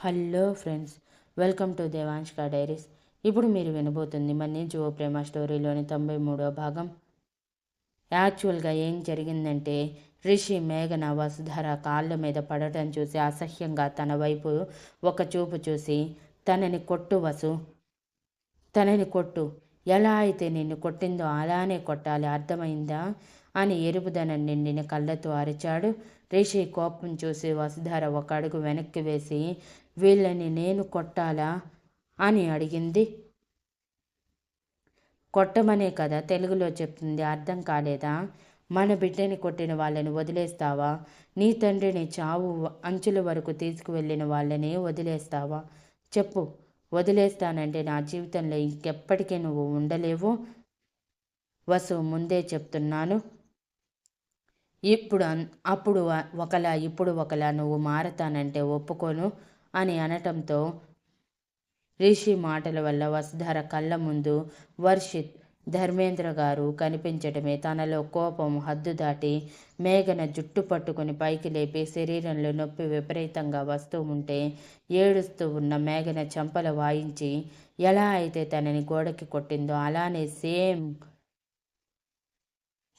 Hello friends welcome to దేవాంష్కా diaries. ఇప్పుడు మీరు వినబోతుంది మన్ని ఓ ప్రేమ స్టోరీలోని తొంభై మూడో భాగం. యాక్చువల్గా ఏం జరిగిందంటే రిషి మేఘన వసుధర కాళ్ళ మీద పడటం చూసి అసహ్యంగా తన వైపు ఒక చూపు చూసి తనని కొట్టు వసు తనని కొట్టు ఎలా అయితే నిన్ను కొట్టిందో అలానే కొట్టాలి అర్థమైందా? అని ఎరుపుదనం నిండిన కళ్ళతో అరిచాడు రిషి. కోపం చూసి వసుధర ఒక అడుగు వెనక్కి వేసి వీళ్ళని నేను కొట్టాలా? అని అడిగింది. కొట్టమనే కదా తెలుగులో చెప్తుంది అర్థం కాలేదా? మన బిడ్డని కొట్టిన వాళ్ళని వదిలేస్తావా? నీ తండ్రిని చావు అంచుల వరకు తీసుకువెళ్ళిన వాళ్ళని వదిలేస్తావా? చెప్పు వదిలేస్తానంటే నా జీవితంలో ఇంకెప్పటికీ నువ్వు ఉండలేవు. వసు ముందే చెప్తున్నాను. ఇప్పుడు అప్పుడు ఒకలా ఇప్పుడు ఒకలా నువ్వు మారతానంటే ఒప్పుకోను. అని అనటంతో రిషి మాటల వల్ల వసుధర కళ్ళ ముందు వర్షిత్ ధర్మేంద్ర గారు కనిపించటమే తనలో కోపం హద్దు దాటి మేఘన జుట్టు పట్టుకుని పైకి లేపి శరీరంలో నొప్పి విపరీతంగా వస్తూ ఉంటే ఏడుస్తూ ఉన్న మేఘన చంపలు వాయించి ఎలా అయితే తనని గోడకి కొట్టిందో అలానే సేమ్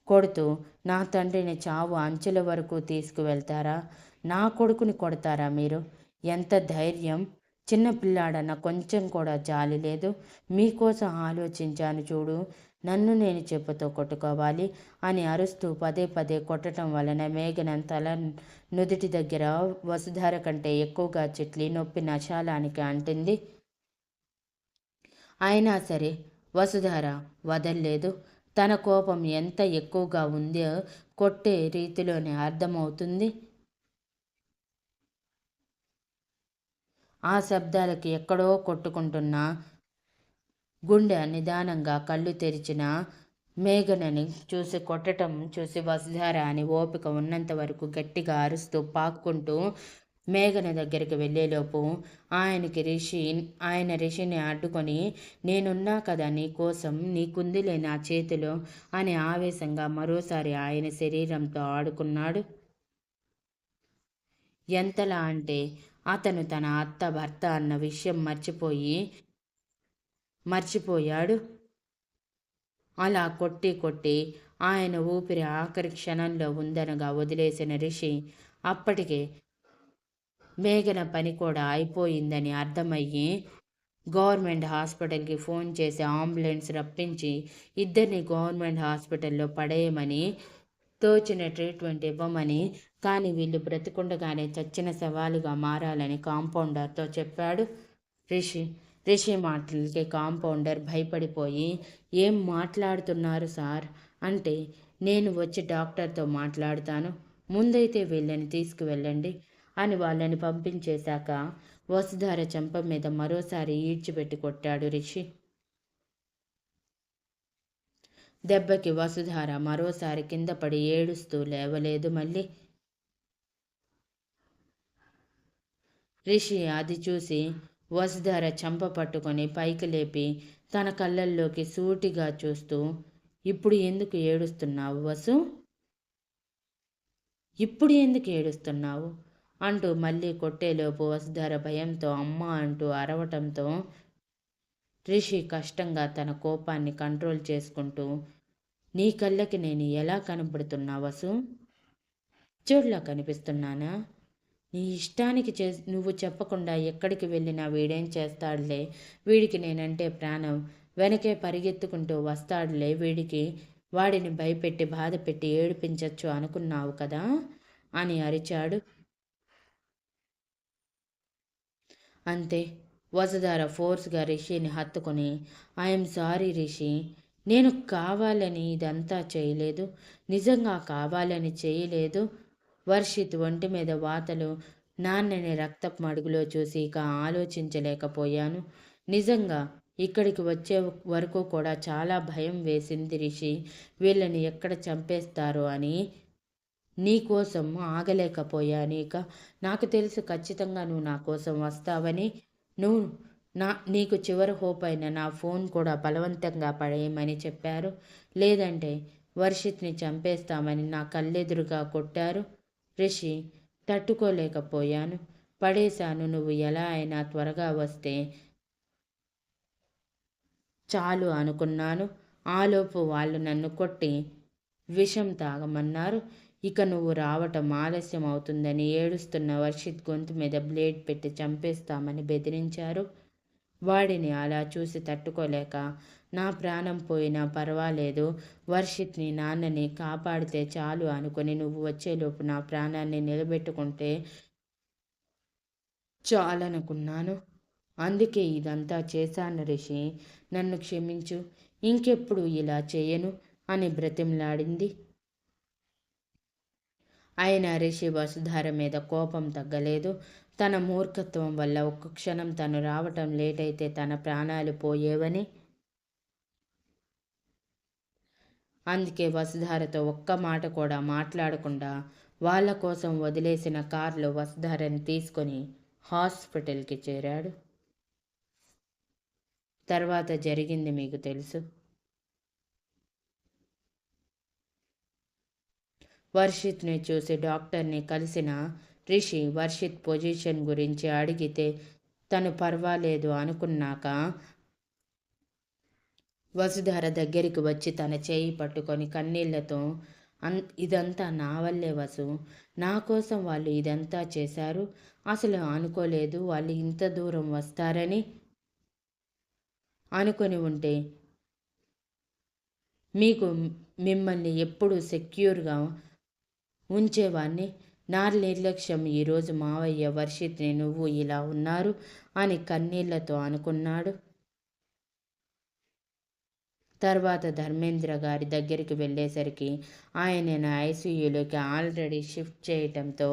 కొడుతూ నా తండ్రిని చావు అంచెల వరకు తీసుకువెళ్తారా? నా కొడుకుని కొడతారా మీరు? ఎంత ధైర్యం? చిన్నపిల్లాడన్న కొంచెం కూడా జాలి లేదు. మీకోసం ఆలోచించాను చూడు. నన్ను నేను చెప్పుతో కొట్టుకోవాలి అని అరుస్తూ పదే పదే కొట్టడం వలన మేఘనం తల నుదుటి దగ్గర వసుధార కంటే ఎక్కువగా చెట్లి నొప్పి నశాలానికి అంటింది. అయినా సరే వసుధార వదల్లేదు. తన కోపం ఎంత ఎక్కువగా ఉందో కొట్టే రీతిలోనే అర్థమవుతుంది. ఆ శబ్దాలకి ఎక్కడో కొట్టుకుంటున్న గుండె నిదానంగా కళ్ళు తెరిచిన మేఘనని చూసి కొట్టడం చూసి వసుధార అని ఓపిక ఉన్నంత వరకు గట్టిగా అరుస్తూ పాక్కుంటూ మేఘన దగ్గరికి వెళ్ళేలోపు ఆయనకి రిషి ఆయన రిషిని అడ్డుకొని నేనున్నా కదా నీ కోసం నీకుందిలే నా చేతిలో అని ఆవేశంగా మరోసారి ఆయన శరీరంతో ఆడుకున్నాడు. ఎంతలా అంటే అతను తన అత్త భర్త అన్న విషయం మర్చిపోయి మర్చిపోయాడు. అలా కొట్టి కొట్టి ఆయన ఊపిరి ఆఖరి క్షణంలో ఉందనగా వదిలేసిన రిషి అప్పటికే మేఘన పని కూడా అయిపోయిందని అర్థమయ్యి గవర్నమెంట్ హాస్పిటల్కి ఫోన్ చేసి అంబులెన్స్ రప్పించి ఇద్దరిని గవర్నమెంట్ హాస్పిటల్లో పడేయమని తోచిన ట్రీట్మెంట్ ఇవ్వమని కానీ వీళ్ళు బ్రతికుండగానే చచ్చిన సవాలుగా మారాలని కాంపౌండర్తో చెప్పాడు రిషి. రిషి మాటలకి కాంపౌండర్ భయపడిపోయి ఏం మాట్లాడుతున్నారు సార్? అంటే నేను వచ్చి డాక్టర్తో మాట్లాడుతాను. ముందైతే వీళ్ళని తీసుకువెళ్ళండి అని వాళ్ళని పంపించేశాక వసుధార చెంప మీద మరోసారి ఈడ్చిపెట్టి కొట్టాడు రిషి. దెబ్బకి వసుధార మరోసారి కింద పడి ఏడుస్తూ లేవలేదు. మళ్ళీ రిషి అది చూసి వసుధార చంప పట్టుకొని పైకి లేపి తన కళ్ళల్లోకి సూటిగా చూస్తూ ఇప్పుడు ఎందుకు ఏడుస్తున్నావు వసు? ఇప్పుడు ఎందుకు ఏడుస్తున్నావు? అంటూ మళ్ళీ కొట్టేలోపు వసుధార భయంతో అమ్మ అంటూ అరవటంతో రిషి కష్టంగా తన కోపాన్ని కంట్రోల్ చేసుకుంటూ నీ కళ్ళకి నేను ఎలా కనపడుతున్నా వసు? చూడలా కనిపిస్తున్నానా? నీ ఇష్టానికి చే నువ్వు చెప్పకుండా ఎక్కడికి వెళ్ళినా వీడేం చేస్తాడులే? వీడికి నేనంటే ప్రాణం. వెనకే పరిగెత్తుకుంటూ వస్తాడులే వీడికి. వాడిని భయపెట్టి బాధ పెట్టి ఏడిపించచ్చు అనుకున్నావు కదా అని అరిచాడు. అంతే. వసుధార ఫోర్స్గా రిషిని హత్తుకొని ఐఎమ్ సారీ రిషి నేను కావాలని ఇదంతా చేయలేదు నిజంగా కావాలని చేయలేదు. వర్షిత్ ఒంటి మీద వాతలు నాన్నని రక్తపు మడుగులో చూసి ఇక ఆలోచించలేకపోయాను. నిజంగా ఇక్కడికి వచ్చే వరకు కూడా చాలా భయం వేసింది రిషి వీళ్ళని ఎక్కడ చంపేస్తారో అని నీకోసం ఆగలేకపోయాను ఇక. నాకు తెలుసు ఖచ్చితంగా నువ్వు నా కోసం వస్తావని నువ్వు నా నీకు చివరి హోప్ అయిన నా ఫోన్ కూడా బలవంతంగా పడేయమని చెప్పారు. లేదంటే వర్షిత్ని చంపేస్తామని నా కళ్ళెదురుగా కొట్టారు. రిషి తట్టుకోలేకపోయాను. పడేశాను నువ్వు ఎలా అయినా త్వరగా వస్తే చాలు అనుకున్నాను. ఆలోపు వాళ్ళు నన్ను కొట్టి విషం తాగమన్నారు. ఇక నువ్వు రావటం ఆలస్యం అవుతుందని ఏడుస్తున్న వర్షిత్ గొంతు మీద బ్లేడ్ పెట్టి చంపేస్తామని బెదిరించారు. వాడిని అలా చూసి తట్టుకోలేక నా ప్రాణం పోయినా పర్వాలేదు వర్షిత్ని నాన్నని కాపాడితే చాలు అనుకుని నువ్వు వచ్చేలోపు నా ప్రాణాన్ని నిలబెట్టుకుంటే చాలనుకున్నాను. అందుకే ఇదంతా చేశాను రిషి నన్ను క్షమించు ఇంకెప్పుడు ఇలా చేయను అని బ్రతిమలాడింది. అయినా రిషి వసుధార మీద కోపం తగ్గలేదు. తన మూర్ఖత్వం వల్ల ఒక్క క్షణం తను రావటం లేట్ అయితే తన ప్రాణాలు పోయేవని. అందుకే వసుధారతో ఒక్క మాట కూడా మాట్లాడకుండా వాళ్ళ కోసం వదిలేసిన కార్లో వసుధారని తీసుకొని హాస్పిటల్కి చేరాడు. తర్వాత జరిగింది మీకు తెలుసు. వర్షిత్ని చూసి డాక్టర్ని కలిసిన రిషి వర్షిత్ పొజిషన్ గురించి అడిగితే తను పర్వాలేదు అనుకున్నాక వసుధార దగ్గరికి వచ్చి తన చేయి పట్టుకొని కన్నీళ్ళతో అన్ ఇదంతా నా వల్లే వసు నా కోసం వాళ్ళు ఇదంతా చేశారు అసలు అనుకోలేదు వాళ్ళు ఇంత దూరం వస్తారని అనుకొని ఉంటే మీకు మిమ్మల్ని ఎప్పుడూ సెక్యూర్గా ఉంచేవాణ్ణి. నా నిర్లక్ష్యం ఈరోజు మావయ్య వర్షిత్ని నువ్వు ఇలా ఉన్నారు అని కన్నీళ్ళతో అనుకున్నాడు. తర్వాత ధర్మేంద్ర గారి దగ్గరికి వెళ్ళేసరికి ఆయనను ఐసీయూలోకి ఆల్రెడీ షిఫ్ట్ చేయటంతో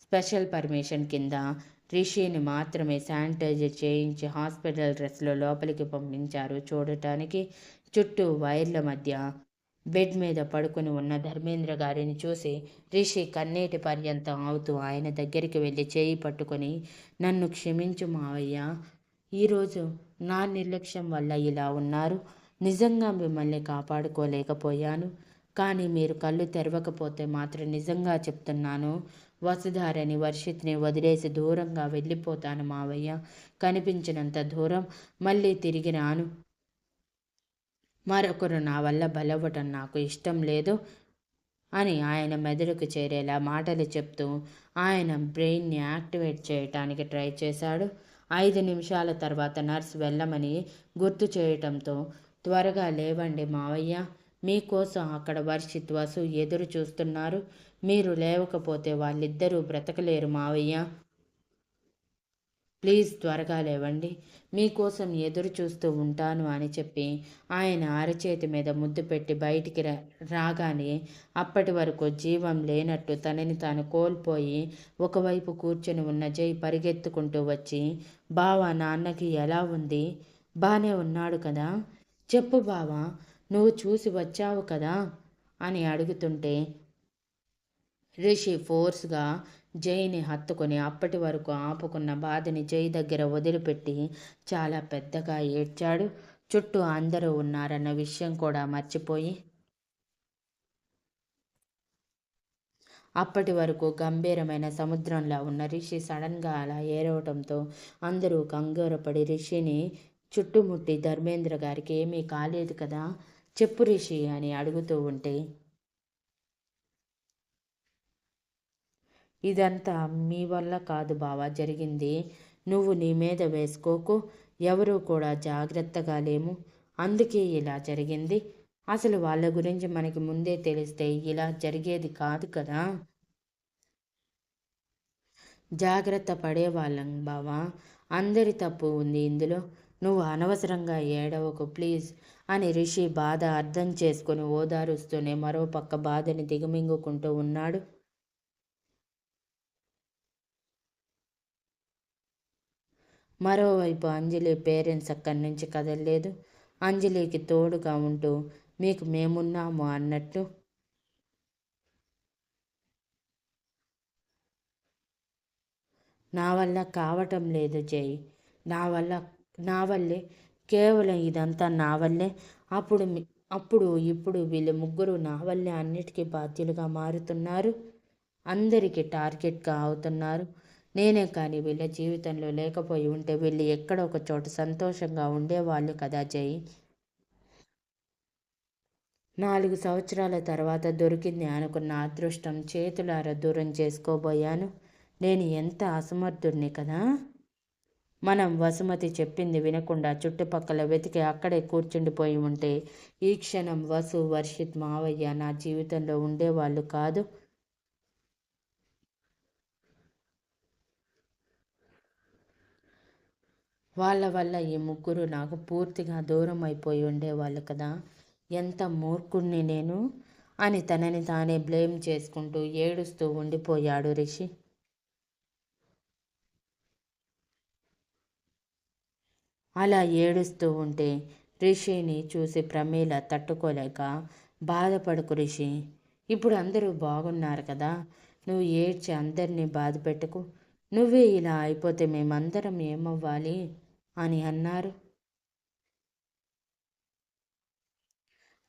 స్పెషల్ పర్మిషన్ కింద రిషిని మాత్రమే శానిటైజర్ చేయించి హాస్పిటల్ డ్రెస్లో లోపలికి పంపించారు చూడటానికి. చుట్టూ వైర్ల మధ్య బెడ్ మీద పడుకుని ఉన్న ధర్మేంద్ర గారిని చూసి రిషి కన్నీటి పర్యంతం అవుతూ ఆయన దగ్గరికి వెళ్ళి చేయి పట్టుకొని నన్ను క్షమించు మావయ్య. ఈరోజు నా నిర్లక్ష్యం వల్ల ఇలా ఉన్నారు. నిజంగా మిమ్మల్ని కాపాడుకోలేకపోయాను. కానీ మీరు కళ్ళు తెరవకపోతే మాత్రం నిజంగా చెప్తున్నాను. వసుధారని వర్షిత్ని వదిలేసి దూరంగా వెళ్ళిపోతాను మావయ్య. కనిపించినంత దూరం మళ్ళీ తిరిగి రాను. మరొకరు నా వల్ల బలవ్వటం నాకు ఇష్టం లేదు అని ఆయన మెదడుకు చేరేలా మాటలు చెప్తూ ఆయన బ్రెయిన్ని యాక్టివేట్ చేయటానికి ట్రై చేశాడు. ఐదు నిమిషాల తర్వాత నర్స్ వెళ్ళమని గుర్తు చేయటంతో త్వరగా లేవండి మావయ్య. మీకోసం అక్కడ వర్షిత్ వసు ఎదురు చూస్తున్నారు. మీరు లేవకపోతే వాళ్ళిద్దరూ బ్రతకలేరు మావయ్య. ప్లీజ్ త్వరగా లేవండి. మీకోసం ఎదురు చూస్తూ ఉంటాను అని చెప్పి ఆయన అరచేతి మీద ముద్దు పెట్టి బయటికి రాగానే అప్పటి వరకు జీవం లేనట్టు తనని తాను కోల్పోయి ఒకవైపు కూర్చొని ఉన్న జై పరిగెత్తుకుంటూ వచ్చి బావా నాన్నకి ఎలా ఉంది? బానే ఉన్నాడు కదా? చెప్పు బావా నువ్వు చూసి వచ్చావు కదా? అని అడుగుతుంటే రిషి ఫోర్స్గా జైని హత్తుకొని అప్పటి వరకు ఆపుకున్న బాధని జై దగ్గర వదిలిపెట్టి చాలా పెద్దగా ఏడ్చాడు. చుట్టూ అందరూ ఉన్నారన్న విషయం కూడా మర్చిపోయి అప్పటి వరకు గంభీరమైన సముద్రంలా ఉన్న రిషి సడన్గా అలా ఏరవటంతో అందరూ కంగారపడి రిషిని చుట్టుముట్టి ధర్మేంద్ర గారికి ఏమీ కాలేదు కదా? చెప్పు రిషి అని అడుగుతూ ఉంటే ఇదంతా మీ వల్ల కాదు బావా జరిగింది. నువ్వు నీ మీద వేసుకోకు ఎవరూ కూడా జాగ్రత్తగా లేము. అందుకే ఇలా జరిగింది. అసలు వాళ్ళ గురించి మనకి ముందే తెలిస్తే ఇలా జరిగేది కాదు కదా. జాగ్రత్త పడేవాళ్ళం బావా. అందరి తప్పు ఉంది ఇందులో. నువ్వు అనవసరంగా ఏడవకు ప్లీజ్ అని రిషి బాధ అర్థం చేసుకుని ఓదారుస్తూనే మరో పక్క బాధని దిగమింగుకుంటూ ఉన్నాడు. మరోవైపు అంజలి పేరెంట్స్ అక్కడి నుంచి కదలలేదు. అంజలికి తోడుగా ఉంటూ మీకు మేమున్నాము అన్నట్టు నా వల్ల కావటం లేదు జై. నా వల్ల నా వల్లే కేవలం ఇదంతా నా వల్లే. అప్పుడు అప్పుడు ఇప్పుడు వీళ్ళు ముగ్గురు నా వల్లే అన్నిటికీ బాధ్యులుగా మారుతున్నారు. అందరికీ టార్గెట్గా అవుతున్నారు. నేనే కానీ వీళ్ళ జీవితంలో లేకపోయి ఉంటే వీళ్ళు ఎక్కడో ఒక చోట సంతోషంగా ఉండేవాళ్ళు కదా జై? నాలుగు సంవత్సరాల తర్వాత దొరికింది అనుకున్న అదృష్టం చేతులారా దూరం చేసుకోబోయాను. నేను ఎంత అసమర్థుడిని కదా? మనం వసుమతి చెప్పింది వినకుండా చుట్టుపక్కల వెతికి అక్కడే కూర్చుండిపోయి ఉంటే ఈ క్షణం వసు వర్షిత్ మావయ్య నా జీవితంలో ఉండేవాళ్ళు కాదు. వాళ్ళ వల్ల ఈ ముగ్గురు నాకు పూర్తిగా దూరం అయిపోయి ఉండేవాళ్ళు కదా. ఎంత మూర్ఖుణ్ణి నేను? అని తనని తానే బ్లేమ్ చేసుకుంటూ ఏడుస్తూ ఉండిపోయాడు రిషి. అలా ఏడుస్తూ ఉంటే రిషిని చూసి ప్రమీల తట్టుకోలేక బాధపడుకు రిషి. ఇప్పుడు అందరూ బాగున్నారు కదా. నువ్వు ఏడ్చి అందరినీ బాధ పెట్టుకు నువ్వే ఇలా అయిపోతే మేమందరం ఏమవ్వాలి? అని అన్నారు.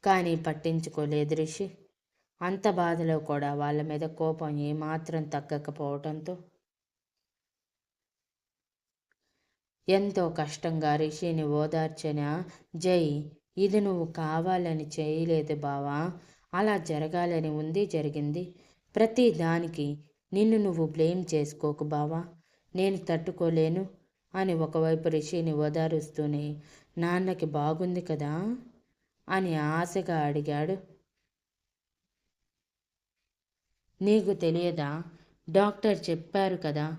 కానీ పట్టించుకోలేదు రిషి. అంత బాధలో కూడా వాళ్ళ మీద కోపం ఏమాత్రం తగ్గకపోవడంతో ఎంతో కష్టంగా రిషిని ఓదార్చిన జై ఇది నువ్వు కావాలని చేయలేదు బావా. అలా జరగాలని ఉంది జరిగింది. ప్రతి దానికి నిన్ను నువ్వు బ్లేమ్ చేసుకోకు బావా. నేను తట్టుకోలేను. అని ఒకవైపు రిషిని ఓదారుస్తూనే నాన్నకి బాగుంది కదా? అని ఆశగా అడిగాడు. నీకు తెలియదా? డాక్టర్ చెప్పారు కదా.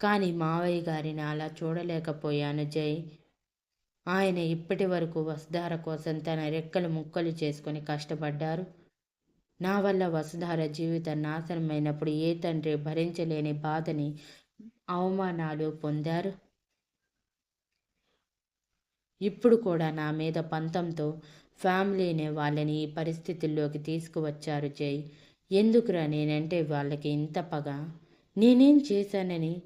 కానీ మావయ్య గారిని అలా చూడలేకపోయాను జై. ఆయన ఇప్పటి వరకు వసుధార కోసం తన రెక్కలు ముక్కలు చేసుకొని కష్టపడ్డారు. నా వల్ల వసుధార జీవితం నాశనమైనప్పుడు ఏ తండ్రి భరించలేని బాధని అవమానాలు పొందారు. ఇప్పుడు కూడా నా మీద పంతంతో ఫ్యామిలీనే వాళ్ళని ఈ పరిస్థితుల్లోకి తీసుకువచ్చారు జై. ఎందుకురా నేనంటే వాళ్ళకి ఇంత పగ? నేనేం చేశానని?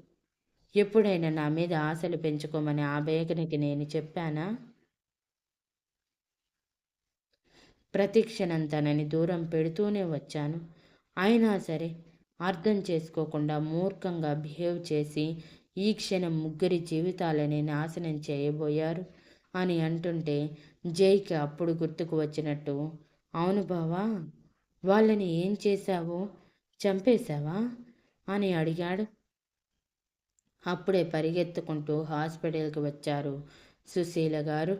ఎప్పుడైనా నా మీద ఆశలు పెంచుకోమని ఆ బేగనికి నేను చెప్పానా? ప్రతిక్షణం తనని దూరం పెడుతూనే వచ్చాను. అయినా సరే అర్థం చేసుకోకుండా మూర్ఖంగా బిహేవ్ చేసి ఈ క్షణం ముగ్గురి జీవితాలని నాశనం చేయబోయారు. అని అంటుంటే జైకి అప్పుడు గుర్తుకు వచ్చినట్టు అవును బావా వాళ్ళని ఏం చేశావు? చంపేశావా? అని అడిగాడు. అప్పుడే పరిగెత్తుకుంటూ హాస్పిటల్కి వచ్చారు సుశీల గారు.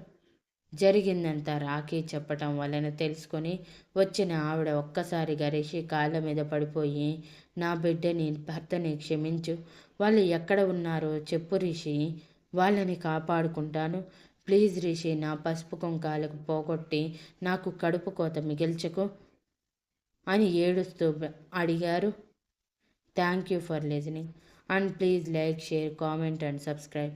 జరిగిందంతా రాఖీ చెప్పటం వలన తెలుసుకొని వచ్చిన ఆవిడ ఒక్కసారి గరిషి కాళ్ళ మీద పడిపోయి నా బిడ్డని భర్తని క్షమించు. వాళ్ళు ఎక్కడ ఉన్నారో చెప్పు రిషి. వాళ్ళని కాపాడుకుంటాను. ప్లీజ్ రిషి నా పసుపు కుంకాలకు పోగొట్టి నాకు కడుపు కోత మిగిల్చకు అని ఏడుస్తూ అడిగారు. Thank you for listening. And please like share comment and subscribe.